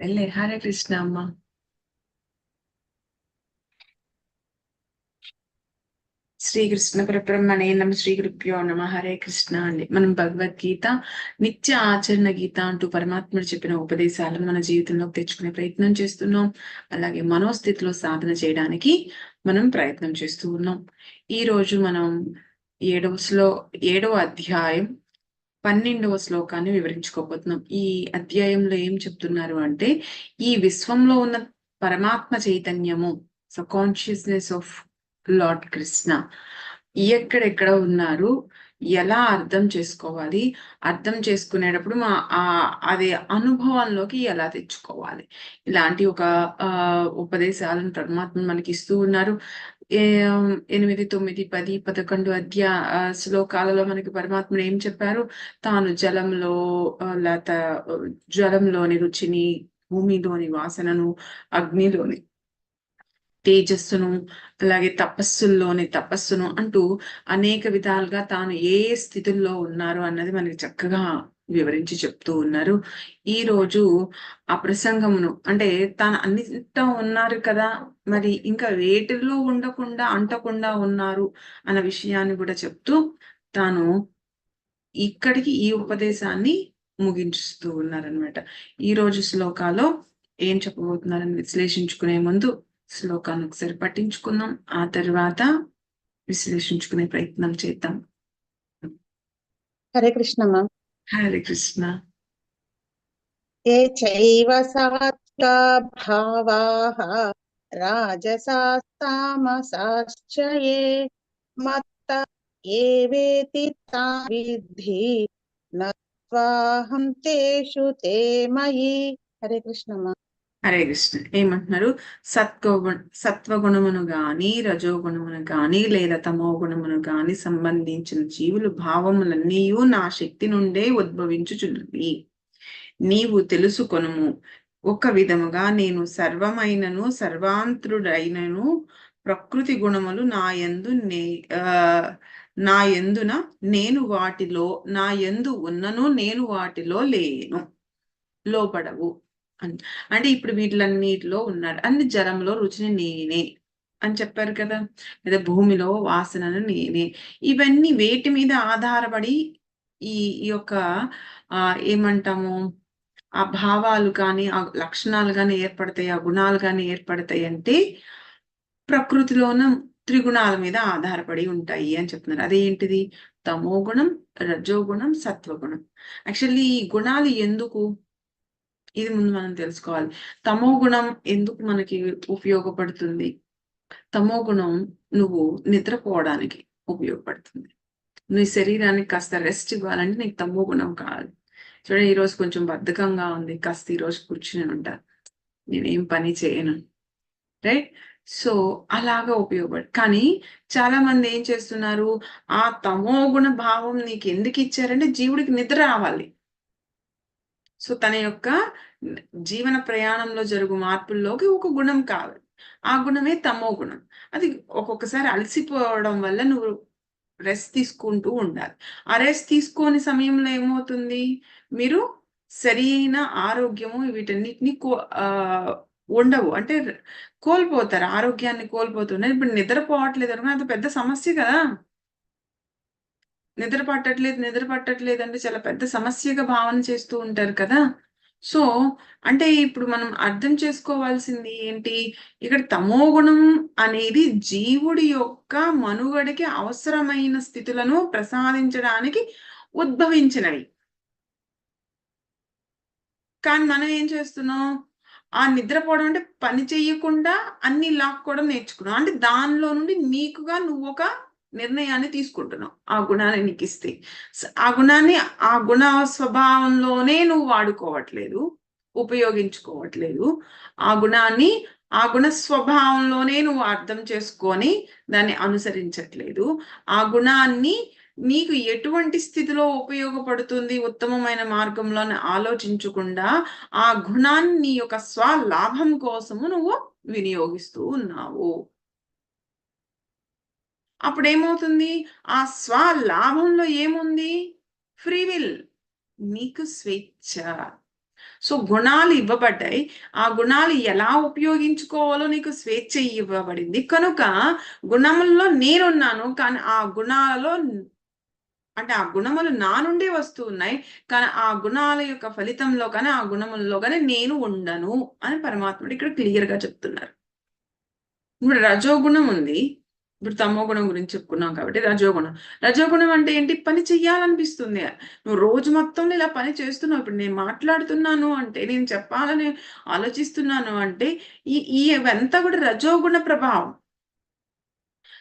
వెళ్ళే హరే కృష్ణ అమ్మ. శ్రీకృష్ణ పరబ్రహ్మణే నమ శ్రీ గురుభ్యో నమ హరే కృష్ణ అండి. మనం భగవద్గీత నిత్య ఆచరణ గీత అంటూ పరమాత్ముడు చెప్పిన ఉపదేశాలను మన జీవితంలోకి తెచ్చుకునే ప్రయత్నం చేస్తున్నాం. అలాగే మనోస్థితిలో సాధన చేయడానికి మనం ప్రయత్నం చేస్తూ ఉన్నాం. ఈ రోజు మనం ఏడవ శ్లో ఏడవ అధ్యాయం పన్నెండవ శ్లోకాన్ని వివరించుకోబోతున్నాం. ఈ అధ్యాయంలో ఏం చెప్తున్నారు అంటే ఈ విశ్వంలో ఉన్న పరమాత్మ చైతన్యము so consciousness of lord Krishna ఎక్కడెక్కడ ఉన్నారు ఎలా అర్థం చేసుకోవాలి అర్థం చేసుకునేటప్పుడు మా ఆ అది అనుభవంలోకి ఎలా తెచ్చుకోవాలి. ఇలాంటి ఒక ఆ ఉపదేశాలను పరమాత్మ మనకి ఇస్తూ ఉన్నారు. ఎనిమిది తొమ్మిది పది పదకొండు అధ్యా శ్లోకాలలో మనకి పరమాత్మ ఏం చెప్పారు? తాను జలంలో లేత జలంలోని రుచిని భూమిలోని వాసనను అగ్నిలోని తేజస్సును అలాగే తపస్సుల్లోని తపస్సును అంటూ అనేక విధాలుగా తాను ఏ స్థితుల్లో ఉన్నారు అన్నది మనకి చక్కగా వివరించి చెప్తూ ఉన్నారు. ఈ రోజు ఆ ప్రసంగమును అంటే తాను అన్నిట ఉన్నారు కదా మరి ఇంకా వేటిల్లో ఉండకుండా అంటకుండా ఉన్నారు అన్న విషయాన్ని కూడా చెప్తూ తాను ఇక్కడికి ఈ ఉపదేశాన్ని ముగించుతూ ఉన్నారనమాట ఈ రోజు శ్లోకాలో ఏం చెప్పబోతున్నారని విశ్లేషించుకునే ముందు శ్లోకాన్ని ఒకసారి పట్టించుకుందాం ఆ తర్వాత విశ్లేషించుకునే ప్రయత్నం చేద్దాం. హరే కృష్ణమ్మ. హరే కృష్ణ ఏ చైవ సాత్వికా భావాః రాజసాస్తామసాశ్చ ఏ మత్త ఏవేతి తా విద్ధి నత్వాహం తేషు తే మయి హరే కృష్ణమ్మ హరే కృష్ణ. ఏమంటున్నారు? సత్వగుణ సత్వగుణమును గాని రజోగుణమును గాని లేదా తమో గుణమును గాని సంబంధించిన జీవులు భావములన్నీ నా శక్తి నుండే ఉద్భవించుచున్నవి. నీవు తెలుసుకొనుము. ఒక విధముగా నేను సర్వమైనను సర్వాంతరుడైనను ప్రకృతి గుణములు నా యందు నే నా ఎందున నేను వాటిలో నా ఎందు ఉన్నను నేను వాటిలో లేను. లోపడవు. అంటే ఇప్పుడు వీటిలన్నిటిలో ఉన్నాడు అన్ని జలంలో రుచిని నేనే అని చెప్పారు కదా. లేదా భూమిలో వాసనను నేనే. ఇవన్నీ వేటి మీద ఆధారపడి ఈ యొక్క ఆ ఏమంటాము ఆ భావాలు కానీ ఆ లక్షణాలు కానీ ఏర్పడతాయి ఆ గుణాలు కానీ ఏర్పడతాయి అంటే ప్రకృతిలోన త్రిగుణాల మీద ఆధారపడి ఉంటాయి అని చెప్తున్నారు. అదేంటిది? తమో గుణం రజోగుణం సత్వగుణం. యాక్చువల్లీ ఈ గుణాలు ఎందుకు? ఇది ముందు మనం తెలుసుకోవాలి. తమో గుణం ఎందుకు మనకి ఉపయోగపడుతుంది? తమో గుణం నువ్వు నిద్రపోవడానికి ఉపయోగపడుతుంది. నీ శరీరానికి కాస్త రెస్ట్ ఇవ్వాలంటే నీకు తమో గుణం కావాలి. చూడండి ఈరోజు కొంచెం బద్ధకంగా ఉంది. కాస్త ఈరోజు కూర్చుని ఉంటా. నేనేం పని చేయను. రైట్ సో అలాగా ఉపయోగపడు. కానీ చాలా మంది ఏం చేస్తున్నారు? ఆ తమో గుణ భావం నీకు ఎందుకు ఇచ్చారంటే జీవుడికి నిద్ర రావాలి. సో తన యొక్క జీవన ప్రయాణంలో జరుగు మార్పుల్లోకి ఒక గుణం కావాలి. ఆ గుణమే తమో గుణం. అది ఒక్కొక్కసారి అలసిపోవడం వల్ల నువ్వు రెస్ట్ తీసుకుంటూ ఉండాలి. ఆ రెస్ట్ తీసుకోని సమయంలో ఏమవుతుంది? మీరు సరైన ఆరోగ్యము వీటన్నిటిని కో ఉండవు. అంటే కోల్పోతారు. ఆరోగ్యాన్ని కోల్పోతున్నారు ఇప్పుడు నిద్రపోవట్లేదు అనుకుని అది పెద్ద సమస్య కదా. నిద్ర పట్టట్లేదు నిద్ర పట్టట్లేదు అంటే చాలా పెద్ద సమస్యగా భావన చేస్తూ ఉంటారు కదా. సో అంటే ఇప్పుడు మనం అర్థం చేసుకోవాల్సింది ఏంటి? ఇక్కడ తమో గుణం అనేది జీవుడి యొక్క మనుగడకి అవసరమైన స్థితులను ప్రసాదించడానికి ఉద్భవించినవి. కానీ మనం ఏం చేస్తున్నాం? ఆ నిద్రపోవడం అంటే పని చెయ్యకుండా అన్ని లాక్కోవడం నేర్చుకున్నాం. అంటే దానిలో నుండి నీకుగా నువ్వు ఒక నిర్ణయాన్ని తీసుకుంటున్నావు ఆ గుణాన్ని నీకు ఇస్తే ఆ గుణాన్ని ఆ గుణ స్వభావంలోనే నువ్వు వాడుకోవట్లేదు ఉపయోగించుకోవట్లేదు. ఆ గుణాన్ని ఆ గుణ స్వభావంలోనే నువ్వు అర్థం చేసుకొని దాన్ని అనుసరించట్లేదు. ఆ గుణాన్ని నీకు ఎటువంటి స్థితిలో ఉపయోగపడుతుంది ఉత్తమమైన మార్గంలో ఆలోచించకుండా ఆ గుణాన్ని యొక్క స్వలాభం కోసము నువ్వు వినియోగిస్తూ ఉన్నావు. అప్పుడు ఏమవుతుంది ఆ స్వలాభంలో ఏముంది? Free will. నీకు స్వేచ్ఛ. సో గుణాలు ఇవ్వబడ్డాయి. ఆ గుణాలు ఎలా ఉపయోగించుకోవాలో నీకు స్వేచ్ఛ ఇవ్వబడింది. కనుక గుణముల్లో నేనున్నాను కానీ ఆ గుణాలలో అంటే ఆ గుణములు నా నుండి వస్తూ ఉన్నాయి కానీ ఆ గుణాల యొక్క ఫలితంలో కానీ ఆ గుణముల్లో కానీ నేను ఉండను అని పరమాత్ముడు ఇక్కడ క్లియర్గా చెప్తున్నారు. ఇప్పుడు రజోగుణం ఉంది. ఇప్పుడు తమో గుణం గురించి చెప్పుకున్నాం కాబట్టి రజోగుణం. రజోగుణం అంటే ఏంటి? పని చెయ్యాలనిపిస్తుంది. నువ్వు రోజు మొత్తం ఇలా పని చేస్తున్నావు. ఇప్పుడు నేను మాట్లాడుతున్నాను అంటే నేను చెప్పాలని ఆలోచిస్తున్నాను అంటే ఈ ఈ ఇవంతా కూడా రజోగుణ ప్రభావం.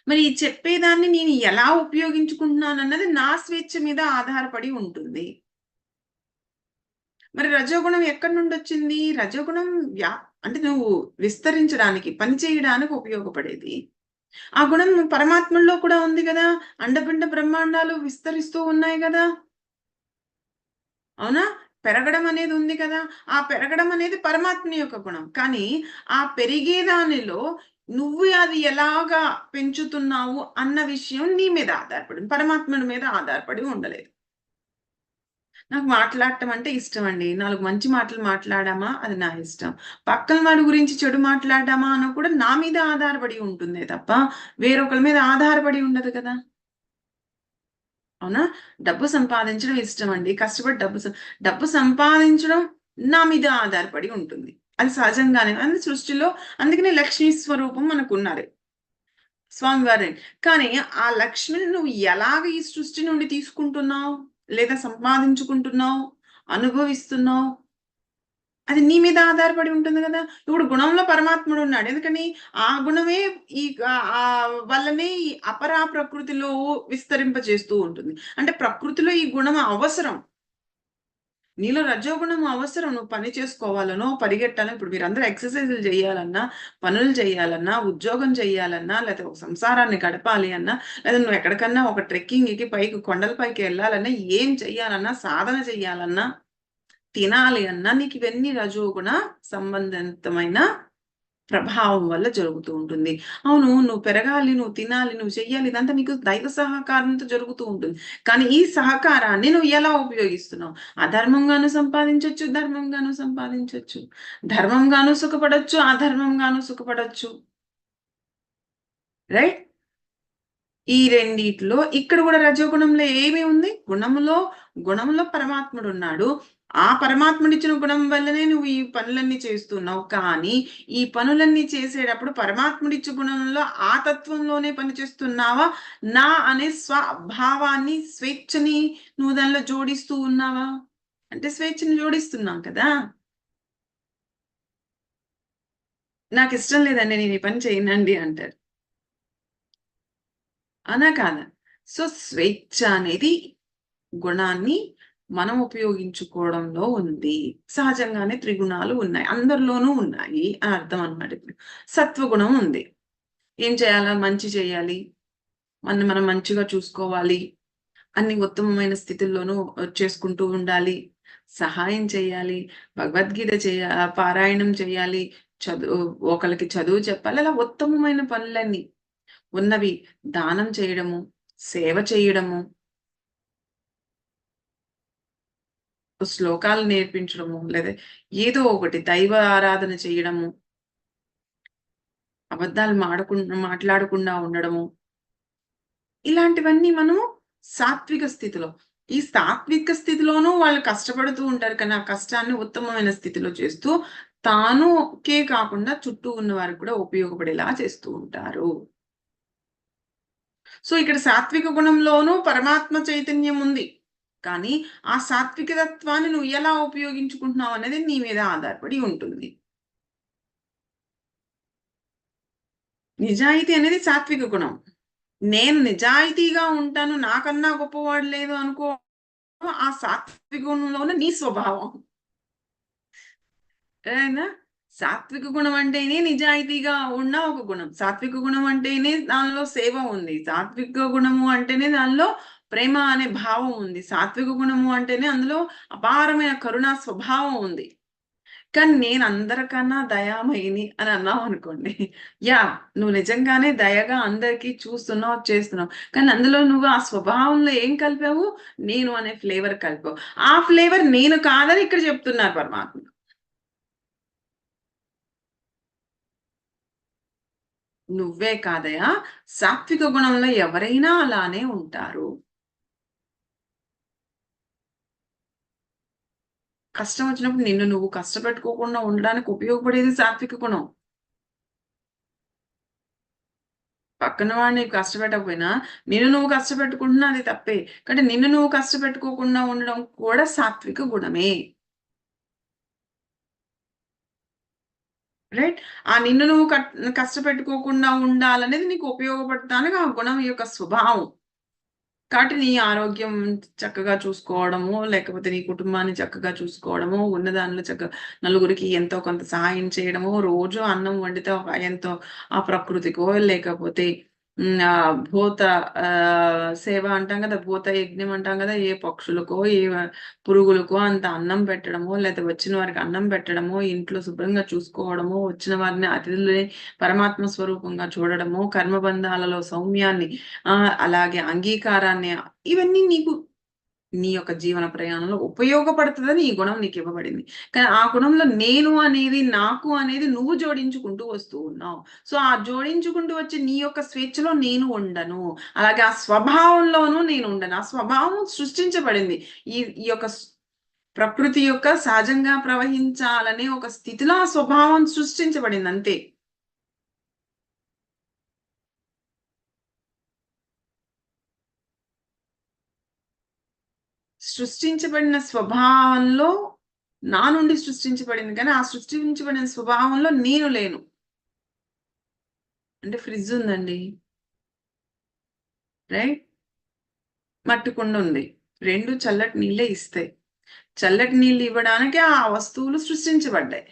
మరి ఈ చెప్పేదాన్ని నేను ఎలా ఉపయోగించుకుంటున్నాను అన్నది నా స్వేచ్ఛ మీద ఆధారపడి ఉంటుంది. మరి రజోగుణం ఎక్కడి నుండి వచ్చింది? రజోగుణం వ్యా అంటే నువ్వు విస్తరించడానికి పని చేయడానికి ఉపయోగపడేది. ఆ గుణం పరమాత్మల్లో కూడా ఉంది కదా. అండపిండ బ్రహ్మాండాలు విస్తరిస్తూ ఉన్నాయి కదా. అవునా? పెరగడం అనేది ఉంది కదా. ఆ పెరగడం అనేది పరమాత్మ యొక్క గుణం. కానీ ఆ పెరిగే దానిలో నువ్వు అది ఎలాగా పెంచుతున్నావు అన్న విషయం నీ మీద ఆధారపడి పరమాత్ముడి మీద ఆధారపడి ఉండలేదు. నాకు మాట్లాడటం అంటే ఇష్టం అండి నాలుగు మంచి మాటలు మాట్లాడామా? అది నా ఇష్టం. పక్కన వాడి గురించి చెడు మాట్లాడామా? అన్న కూడా నా మీద ఆధారపడి ఉంటుంది తప్ప వేరొకరి మీద ఆధారపడి ఉండదు కదా. అవునా? డబ్బు సంపాదించడం ఇష్టం అండి కష్టపడి డబ్బు డబ్బు సంపాదించడం నా మీద ఆధారపడి ఉంటుంది. అది సహజంగానే. అందు సృష్టిలో అందుకనే లక్ష్మీ స్వరూపం మనకు ఉన్నది స్వామివారి కానీ ఆ లక్ష్మిని నువ్వు ఎలాగ ఈ సృష్టి నుండి తీసుకుంటున్నావు? లేదా సంపాదించుకుంటున్నావు అనుభవిస్తున్నావు అది నీ మీద ఆధారపడి ఉంటుంది కదా. ఇప్పుడు గుణంలో పరమాత్ముడు ఉన్నాడు. ఎందుకని? ఆ గుణమే ఈ ఆ వల్లనే ఈ అపరా ప్రకృతిలో విస్తరింప చేస్తూ ఉంటుంది. అంటే ప్రకృతిలో ఈ గుణం అవసరం. నీలో రజోగుణం అవసరం. నువ్వు పని చేసుకోవాలనో పరిగెట్టాలని ఇప్పుడు మీరందరూ ఎక్సర్సైజులు చేయాలన్నా పనులు చేయాలన్నా ఉద్యోగం చేయాలన్నా లేకపోతే ఒక సంసారాన్ని గడపాలి అన్నా లేదా నువ్వు ఎక్కడికన్నా ఒక ట్రెక్కింగ్కి పైకి కొండల పైకి వెళ్ళాలన్నా ఏం చెయ్యాలన్నా సాధన చెయ్యాలన్నా తినాలి అన్నా నీకు ఇవన్నీ రజోగుణ సంబంధితమైన ప్రభావం వల్ల జరుగుతూ ఉంటుంది. అవును నువ్వు పెరగాలి నువ్వు తినాలి నువ్వు చెయ్యాలి ఇదంతా నీకు దైవ సహకారంతో జరుగుతూ ఉంటుంది. కానీ ఈ సహకారాన్ని నువ్వు ఎలా ఉపయోగిస్తున్నావు? అధర్మంగాను సంపాదించవచ్చు ధర్మంగాను సంపాదించవచ్చు ధర్మంగాను సుఖపడచ్చు అధర్మంగాను సుఖపడచ్చు. రైట్? ఈ రెండిట్లో ఇక్కడ కూడా రజోగుణంలో ఏమి ఉంది? గుణములో గుణంలో పరమాత్ముడు ఉన్నాడు ఆ పరమాత్ముడిచ్చిన గుణం వల్లనే నువ్వు ఈ పనులన్నీ చేస్తున్నావు. కానీ ఈ పనులన్నీ చేసేటప్పుడు పరమాత్ముడిచ్చే గుణంలో ఆ తత్వంలోనే పని చేస్తున్నావా నా అనే స్వభావాన్ని స్వేచ్ఛని నువ్వు దానిలో జోడిస్తూ ఉన్నావా? అంటే స్వేచ్ఛని జోడిస్తున్నాం కదా? నాకు ఇష్టం లేదండి నేను ఈ పని చేయనండి అంటారు. అనా కాదా? సో స్వేచ్ఛ అనేది గుణాన్ని మనం ఉపయోగించుకోవడంలో ఉంది. సహజంగానే త్రిగుణాలు ఉన్నాయి. అందరిలోనూ ఉన్నాయి అని అర్థం అనమాట ఇప్పుడు. సత్వగుణం ఉంది. ఏం చేయాలా? మంచి చేయాలి. మన మనం మంచిగా చూసుకోవాలి. అన్ని ఉత్తమమైన స్థితిల్లోనూ చేసుకుంటూ ఉండాలి. సహాయం చేయాలి. భగవద్గీత చేయ పారాయణం చేయాలి. చదువు ఒకరికి చదువు చెప్పాలి. అలా ఉత్తమమైన పనులన్నీ. ఉన్నవి దానం చేయడము సేవ చేయడము శ్లోకాలు నేర్పించడము లేదా ఏదో ఒకటి దైవ ఆరాధన చేయడము అబద్ధాలు మాడకుండా మాట్లాడకుండా ఉండడము. ఇలాంటివన్నీ మనం సాత్విక స్థితిలో ఈ సాత్విక స్థితిలోనూ వాళ్ళు కష్టపడుతూ ఉంటారు కానీ ఆ కష్టాన్ని ఉత్తమమైన స్థితిలో చేస్తూ తానుకే కాకుండా చుట్టూ ఉన్న వారికి కూడా ఉపయోగపడేలా చేస్తూ ఉంటారు. సో ఇక్కడ సాత్విక గుణంలోనూ పరమాత్మ చైతన్యం ఉంది. కానీ ఆ సాత్విక తత్వాన్ని నువ్వు ఎలా ఉపయోగించుకుంటున్నావు అనేది నీ మీద ఆధారపడి ఉంటుంది. నిజాయితీ అనేది సాత్విక గుణం. నేను నిజాయితీగా ఉంటాను నాకన్నా గొప్పవాడు లేదు అనుకో ఆ సాత్విక గుణంలోనే నీ స్వభావం. ఏనా సాత్విక గుణం అంటేనే నిజాయితీగా ఉన్న ఒక గుణం. సాత్విక గుణం అంటేనే దానిలో సేవ ఉంది. సాత్విక గుణము అంటేనే దానిలో ప్రేమ అనే భావం ఉంది. సాత్విక గుణము అంటేనే అందులో అపారమైన కరుణా స్వభావం ఉంది. కానీ నేను అందరికన్నా దయామయిని అని అన్నావు అనుకోండి. యా నువ్వు నిజంగానే దయగా అందరికీ చూస్తున్నావు చేస్తున్నావు. కానీ అందులో నువ్వు ఆ స్వభావంలో ఏం కలిపావు? నేను అనే ఫ్లేవర్ కలిపావు. ఆ ఫ్లేవర్ నేను కాదని ఇక్కడ చెప్తున్నారు పరమాత్మ నువ్వే కాదయా సాత్విక గుణంలో ఎవరైనా అలానే ఉంటారు. కష్టం వచ్చినప్పుడు నిన్ను నువ్వు కష్టపెట్టుకోకుండా ఉండడానికి ఉపయోగపడేది సాత్విక గుణం. పక్కన వాడిని కష్టపెట్టకపోయినా నిన్ను నువ్వు కష్టపెట్టుకుంటున్నా అది తప్పే. కానీ నిన్ను నువ్వు కష్టపెట్టుకోకుండా ఉండడం కూడా సాత్విక గుణమే. రైట్ ఆ నిన్ను నువ్వు కట్- కష్టపెట్టుకోకుండా ఉండాలనేది నీకు ఉపయోగపడటానికి ఆ గుణం యొక్క స్వభావం. కాబట్టి నీ ఆరోగ్యం చక్కగా చూసుకోవడము లేకపోతే నీ కుటుంబాన్ని చక్కగా చూసుకోవడము ఉన్న దానిలో చక్కగా నలుగురికి ఎంతో కొంత సహాయం చేయడము రోజు అన్నం వండితే ఎంతో ఆ ప్రకృతికో లేకపోతే భూత ఆ సేవ అంటాం కదా భూత యజ్ఞం అంటాం కదా ఏ పక్షులకో ఏ పురుగులకో అంత అన్నం పెట్టడము లేకపోతే వచ్చిన వారికి అన్నం పెట్టడము ఇంట్లో శుభ్రంగా చూసుకోవడము వచ్చిన వారిని అతిథులని పరమాత్మ స్వరూపంగా చూడడము కర్మబంధాలలో సౌమ్యాన్ని ఆ అలాగే అంగీకారాన్ని ఇవన్నీ నీకు నీ యొక్క జీవన ప్రయాణంలో ఉపయోగపడుతుందని ఈ గుణం నీకు ఇవ్వబడింది. కానీ ఆ గుణంలో నేను అనేది నాకు అనేది నువ్వు జోడించుకుంటూ వస్తూ ఉన్నావు. సో ఆ జోడించుకుంటూ వచ్చి నీ యొక్క స్వేచ్ఛలో నేను ఉండను. అలాగే ఆ స్వభావంలోనూ నేను ఉండను. ఆ స్వభావం సృష్టించబడింది. ఈ ఈ యొక్క ప్రకృతి యొక్క సహజంగా ప్రవహించాలనే ఒక స్థితిలో ఆ స్వభావం సృష్టించబడింది అంతే. సృష్టించబడిన స్వభావంలో నా నుండి సృష్టించబడింది కానీ ఆ సృష్టించబడిన స్వభావంలో నేను లేను. అంటే ఫ్రిడ్జ్ ఉందండి. రైట్? మట్టి కుండ ఉంది. రెండు చల్లటి నీళ్ళే ఇస్తాయి చల్లటి నీళ్ళు ఇవ్వడానికి ఆ వస్తువులు సృష్టించబడ్డాయి.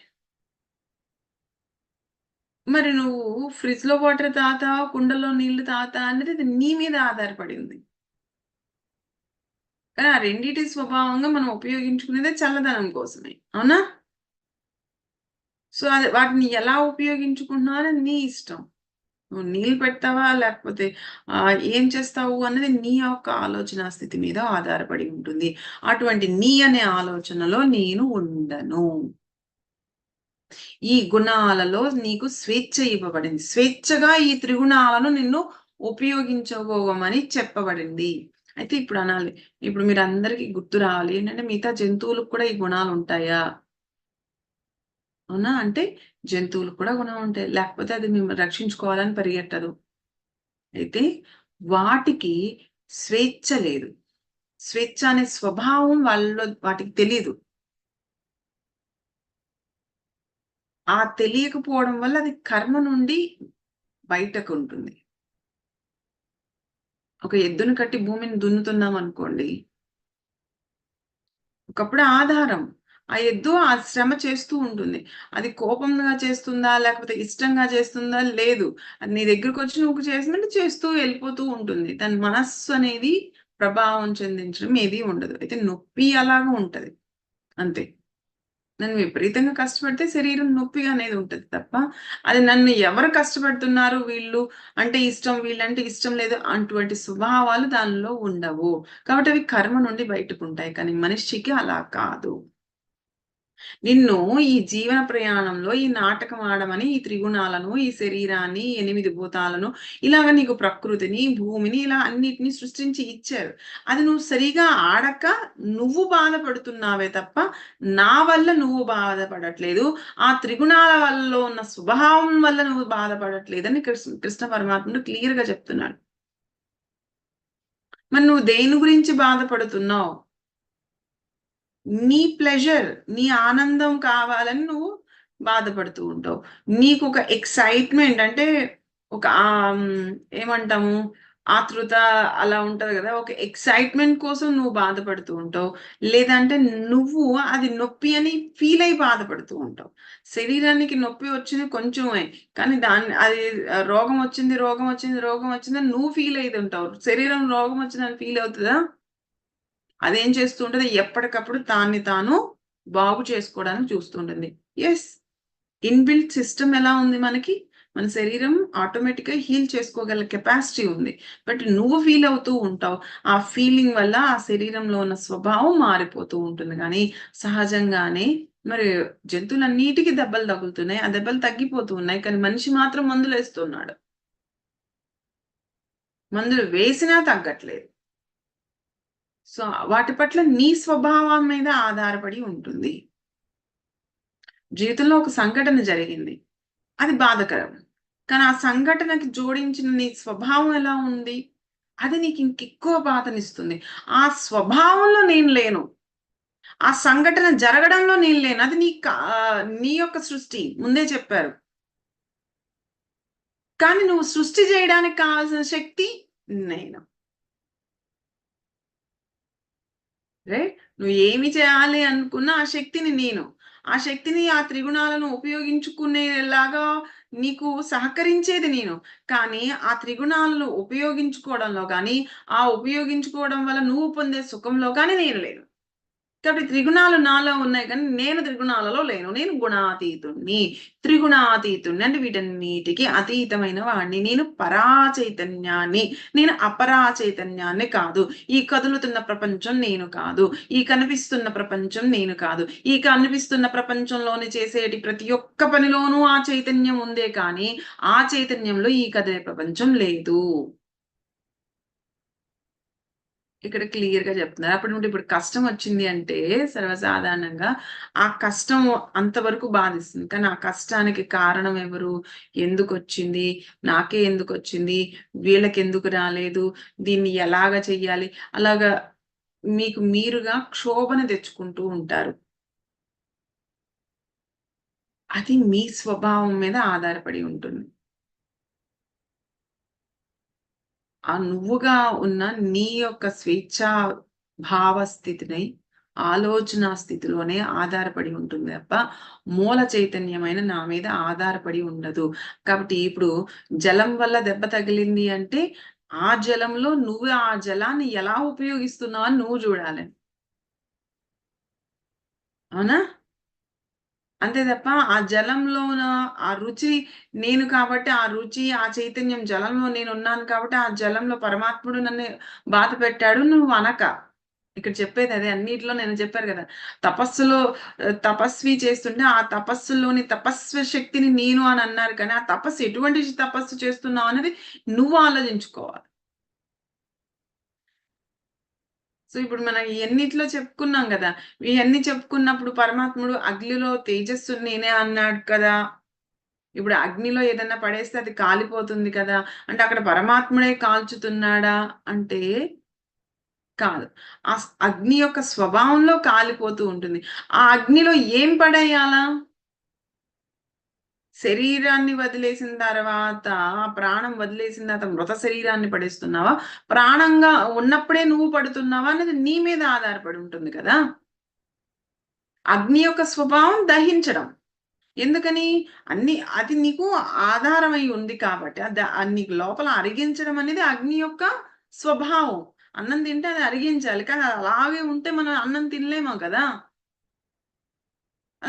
మరి నువ్వు ఫ్రిడ్జ్లో వాటర్ తాతా కుండలో నీళ్ళు తాతా అనేది నీ మీద ఆధారపడింది. కానీ ఆ రెండిటి స్వభావంగా మనం ఉపయోగించుకునేదే చల్లదనం కోసమే అవునా? సో అది వాటిని ఎలా ఉపయోగించుకుంటున్నావు అనేది నీ ఇష్టం. నువ్వు నీళ్ళు పెడతావా లేకపోతే ఏం చేస్తావు అన్నది నీ యొక్క ఆలోచన స్థితి మీద ఆధారపడి ఉంటుంది. అటువంటి నీ అనే ఆలోచనలో నేను ఉండను. ఈ గుణాలలో నీకు స్వేచ్ఛ ఇవ్వబడింది. స్వేచ్ఛగా ఈ త్రిగుణాలను నిన్ను ఉపయోగించుకోవమని చెప్పబడింది. అయితే ఇప్పుడు అనాలి. ఇప్పుడు మీరు అందరికీ గుర్తు రావాలి. ఏంటంటే మిగతా జంతువులకు కూడా ఈ గుణాలు ఉంటాయా? అవునా? అంటే జంతువులకు కూడా గుణం ఉంటాయి. లేకపోతే అది మేము రక్షించుకోవాలని పరిగెట్టదు అయితే వాటికి స్వేచ్ఛ లేదు. స్వేచ్ఛ అనే స్వభావం వాళ్ళలో వాటికి తెలియదు ఆ తెలియకపోవడం వల్ల అది కర్మ నుండి బయటకు ఉంటుంది. ఒక ఎద్దును కట్టి భూమిని దున్నుతున్నాం అనుకోండి. ఒకప్పుడు ఆధారం. ఆ ఎద్దు ఆ శ్రమ చేస్తూ ఉంటుంది. అది కోపంగా చేస్తుందా లేకపోతే ఇష్టంగా చేస్తుందా? లేదు. అది నీ దగ్గరకు వచ్చి నువ్వు చేసినట్టు చేస్తూ వెళ్ళిపోతూ ఉంటుంది. దాని మనస్సు అనేది ప్రభావం చెందించడం ఏది ఉండదు. అయితే నొప్పి అలాగా ఉంటది. అంతే. నన్ను విపరీతంగా కష్టపడితే శరీరం నొప్పి అనేది ఉంటది తప్ప అది నన్ను ఎవరు కష్టపెడుతున్నారు వీళ్ళు? అంటే ఇష్టం వీళ్ళంటే ఇష్టం లేదు అటువంటి స్వభావాలు దానిలో ఉండవు. కాబట్టి అవి కర్మ నుండి బయటకు ఉంటాయి. కానీ మనిషికి అలా కాదు. నిన్ను ఈ జీవన ప్రయాణంలో ఈ నాటకం ఆడమని ఈ త్రిగుణాలను ఈ శరీరాన్ని ఎనిమిది భూతాలను ఇలాగ నీకు ప్రకృతిని భూమిని ఇలా అన్నిటిని సృష్టించి ఇచ్చారు. అది నువ్వు సరిగా ఆడక నువ్వు బాధపడుతున్నావే తప్ప నా వల్ల నువ్వు బాధపడట్లేదు. ఆ త్రిగుణాల వల్ల ఉన్న స్వభావం వల్ల నువ్వు బాధపడట్లేదని కృష్ణ కృష్ణ పరమాత్ముడు క్లియర్గా చెప్తున్నాడు. మరి నువ్వు దేని గురించి బాధపడుతున్నావు? నీ ప్లెజర్ నీ ఆనందం కావాలని నువ్వు బాధపడుతూ ఉంటావు. నీకు ఒక ఎక్సైట్మెంట్ అంటే ఒక ఏమంటాము ఆతృత అలా ఉంటది కదా ఒక ఎక్సైట్మెంట్ కోసం నువ్వు బాధపడుతూ ఉంటావు. లేదంటే నువ్వు అది నొప్పి అని ఫీల్ అయి బాధపడుతూ ఉంటావు. శరీరానికి నొప్పి వచ్చింది కొంచెమే కానీ దాన్ని అది రోగం వచ్చింది రోగం వచ్చింది రోగం వచ్చిందని నువ్వు ఫీల్ అయి ఉంటావు. శరీరం రోగం వచ్చిందని ఫీల్ అవుతుందా? అదేం చేస్తూ ఉంటుంది ఎప్పటికప్పుడు తాన్ని తాను బాగు చేసుకోవడానికి చూస్తుంటుంది. ఎస్ ఇన్బిల్ట్ సిస్టమ్ ఎలా ఉంది మనకి? మన శరీరం ఆటోమేటిక్గా హీల్ చేసుకోగల కెపాసిటీ ఉంది. బట్ నువ్వు ఫీల్ అవుతూ ఉంటావు. ఆ ఫీలింగ్ వల్ల ఆ శరీరంలో ఉన్న స్వభావం మారిపోతూ ఉంటుంది. కానీ సహజంగానే మరి జంతువులన్నిటికీ దెబ్బలు తగులుతున్నాయి. ఆ దెబ్బలు తగ్గిపోతూ ఉన్నాయి. కానీ మనిషి మాత్రం మందులు వేస్తున్నాడు మందులు వేసినా తగ్గట్లేదు. సో వాటి పట్ల నీ స్వభావం మీద ఆధారపడి ఉంటుంది. జీవితంలో ఒక సంఘటన జరిగింది. అది బాధకరం. కానీ ఆ సంఘటనకి జోడించిన నీ స్వభావం ఎలా ఉంది? అది నీకు ఇంకెక్కువ బాధనిస్తుంది. ఆ స్వభావంలో నేను లేను. ఆ సంఘటన జరగడంలో నేను లేను. అది నీ కా- నీ యొక్క సృష్టి. ముందే చెప్పారు. కానీ నువ్వు సృష్టి చేయడానికి కావాల్సిన శక్తి నేను. రైట్? నువ్వు ఏమి చేయాలి అనుకున్న ఆ శక్తిని నేను. ఆ శక్తిని ఆ త్రిగుణాలను ఉపయోగించుకునేలాగా నీకు సహకరించేది నేను. కానీ ఆ త్రిగుణాలను ఉపయోగించుకోవడంలో కానీ ఆ ఉపయోగించుకోవడం వల్ల నువ్వు పొందే సుఖంలో కానీ నేను లేను. కాబట్టి త్రిగుణాలు నాలో ఉన్నాయి కానీ నేను త్రిగుణాలలో లేను. నేను గుణాతీతుణ్ణి. త్రిగుణాతీతుణ్ణి అంటే వీటన్నిటికీ అతీతమైన వాణ్ణి. నేను పరా చైతన్యాన్ని నేను అపరా చైతన్యాన్ని కాదు. ఈ కదులుతున్న ప్రపంచం నేను కాదు. ఈ కనిపిస్తున్న ప్రపంచం నేను కాదు. ఈ కనిపిస్తున్న ప్రపంచంలోని చేసేటి ప్రతి ఒక్క పనిలోనూ ఆ చైతన్యం ఉందే కానీ ఆ చైతన్యంలో ఈ కదిలే ప్రపంచం లేదు. ఇక్కడ క్లియర్గా చెప్తున్నారు. అప్పుడు నుండి ఇప్పుడు కష్టం వచ్చింది అంటే సర్వసాధారణంగా ఆ కష్టం అంతవరకు బాధిస్తుంది. కానీ ఆ కష్టానికి కారణం ఎవరు? ఎందుకు వచ్చింది? నాకే ఎందుకు వచ్చింది? వీళ్ళకి ఎందుకు రాలేదు? దీన్ని ఎలాగ చెయ్యాలి? అలాగా మీకు మీరుగా క్షోభన తెచ్చుకుంటూ ఉంటారు. అది మీ స్వభావం మీద ఆధారపడి ఉంటుంది. ఆ నువ్వుగా ఉన్న నీ యొక్క స్వేచ్ఛా భావ స్థితిని ఆలోచన స్థితిలోనే ఆధారపడి ఉంటుంది తప్ప మూల చైతన్యమైన నా మీద ఆధారపడి ఉండదు. కాబట్టి ఇప్పుడు జలం వల్ల దెబ్బ తగిలింది అంటే ఆ జలంలో నువ్వు ఆ జలాన్ని ఎలా ఉపయోగిస్తున్నావు అని నువ్వు చూడాలి. అవునా? అంతే తప్ప ఆ జలంలో ఆ రుచి నేను కాబట్టి ఆ రుచి ఆ చైతన్యం జలంలో నేను ఉన్నాను కాబట్టి ఆ జలంలో పరమాత్ముడు నన్ను బాధ పెట్టాడు నువ్వు అనక. ఇక్కడ చెప్పేది అదే అన్నిట్లో నేను చెప్పారు కదా. తపస్సులో తపస్వి చేస్తుంటే ఆ తపస్సులోని తపస్వ శక్తిని నేను అని అన్నారు కానీ ఆ తపస్సు ఎటువంటి తపస్సు చేస్తున్నావు అనేది నువ్వు ఆలోచించుకోవాలి. సో ఇప్పుడు మనం ఇవన్నిట్లో చెప్పుకున్నాం కదా ఇవన్నీ చెప్పుకున్నప్పుడు పరమాత్ముడు అగ్నిలో తేజస్సు నేనే అన్నాడు కదా. ఇప్పుడు అగ్నిలో ఏదన్నా పడేస్తే అది కాలిపోతుంది కదా. అంటే అక్కడ పరమాత్ముడే కాల్చుతున్నాడా అంటే కాదు. ఆ అగ్ని యొక్క స్వభావంలో కాలిపోతూ ఉంటుంది. ఆ అగ్నిలో ఏం పడేయాలా? శరీరాన్ని వదిలేసిన తర్వాత ప్రాణం వదిలేసిన తర్వాత మృత శరీరాన్ని పడేస్తున్నావా? ప్రాణంగా ఉన్నప్పుడే నువ్వు పడుతున్నావా అనేది నీ మీద ఆధారపడి ఉంటుంది కదా? అగ్ని యొక్క స్వభావం దహించడం. ఎందుకని? అన్ని అది నీకు ఆధారమై ఉంది కాబట్టి అది నీకు లోపల అరిగించడం అనేది అగ్ని యొక్క స్వభావం. అన్నం తింటే అది అరిగించాలి. కానీ అలాగే ఉంటే మనం అన్నం తినలేమో కదా?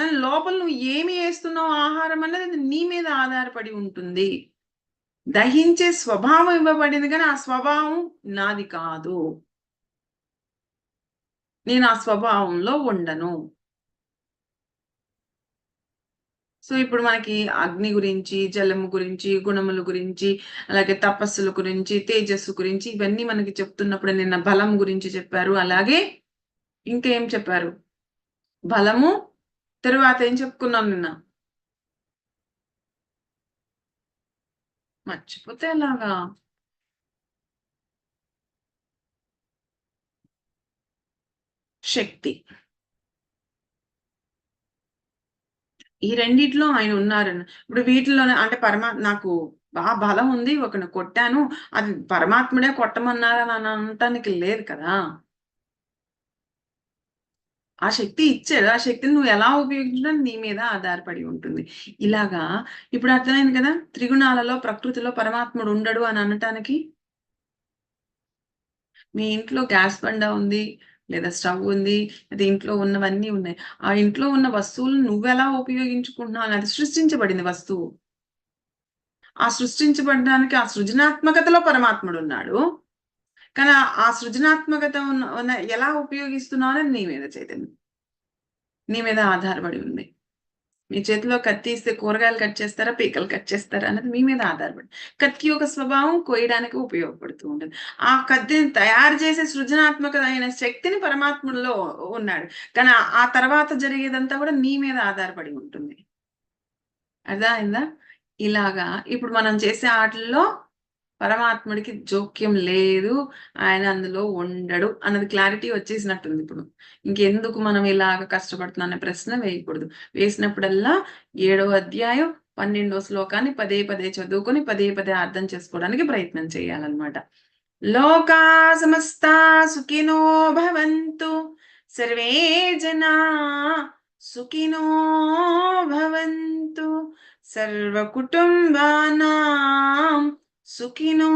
లోపల నువ్వు ఏమి వేస్తున్నావు ఆహారం అన్నది అది నీ మీద ఆధారపడి ఉంటుంది. దహించే స్వభావం ఇవ్వబడింది కానీ ఆ స్వభావం నాది కాదు. నేను ఆ స్వభావంలో ఉండను. సో ఇప్పుడు మనకి అగ్ని గురించి జలము గురించి గుణముల గురించి అలాగే తపస్సుల గురించి తేజస్సు గురించి ఇవన్నీ మనకి చెప్తున్నప్పుడు నిన్న బలం గురించి చెప్పారు. అలాగే ఇంకేం చెప్పారు? బలము తరువాత ఏం చెప్పుకున్నాం నిన్న? మర్చిపోతే ఎలాగా? శక్తి. ఈ రెండిట్లో ఆయన ఉన్నారని ఇప్పుడు వీటిలోనే అంటే పరమా నాకు బాగా బలం ఉంది ఒకని కొట్టాను. అది పరమాత్ముడే కొట్టమన్నారని అని అనటానికి లేదు కదా? ఆ శక్తి ఇచ్చాడు. ఆ శక్తిని నువ్వు ఎలా ఉపయోగించడం నీ మీద ఆధారపడి ఉంటుంది. ఇలాగా ఇప్పుడు అర్థమైంది కదా? త్రిగుణాలలో ప్రకృతిలో పరమాత్ముడు ఉండడు అని అనటానికి? మీ ఇంట్లో గ్యాస్ బండ ఉంది లేదా స్టవ్ ఉంది అది ఇంట్లో ఉన్నవన్నీ ఉన్నాయి. ఆ ఇంట్లో ఉన్న వస్తువులు నువ్వెలా ఉపయోగించుకుంటున్నావు అని అది సృష్టించబడింది వస్తువు. ఆ సృష్టించబడడానికి ఆ సృజనాత్మకతలో పరమాత్ముడు ఉన్నాడు. కానీ ఆ- సృజనాత్మకత ఉన్న ఎలా ఉపయోగిస్తున్నావు నీ మీద చైతన్యం. నీ మీద ఆధారపడి ఉంది. మీ చేతిలో కత్తి ఇస్తే కూరగాయలు కట్ చేస్తారా పీకలు కట్ చేస్తారా అన్నది మీ మీద ఆధారపడి. కత్తి యొక్క స్వభావం కోయడానికి ఉపయోగపడుతూ ఉంటుంది. ఆ కత్తిని తయారు చేసే సృజనాత్మక అయిన శక్తిని పరమాత్ముడిలో ఉన్నాడు. కానీ ఆ- ఆ తర్వాత జరిగేదంతా కూడా నీ మీద ఆధారపడి ఉంటుంది. అర్థమైందా? ఇలాగా ఇప్పుడు మనం చేసే ఆటల్లో పరమాత్ముడికి జోక్యం లేదు ఆయన అందులో ఉండడు అన్నది క్లారిటీ వచ్చేసినట్టుంది ఇప్పుడు. ఇంకెందుకు మనం ఇలాగ కష్టపడుతున్నాం అనే ప్రశ్న వేయకూడదు. వేసినప్పుడల్లా ఏడవ అధ్యాయం పన్నెండో శ్లోకాన్ని పదే పదే చదువుకొని పదే పదే అర్థం చేసుకోవడానికి ప్రయత్నం చేయాలన్నమాట. లోకా సమస్తా సుఖినో భవంతు సర్వే జనా సుఖినో భవంతు సర్వ కుటుంబానాం సుఖినో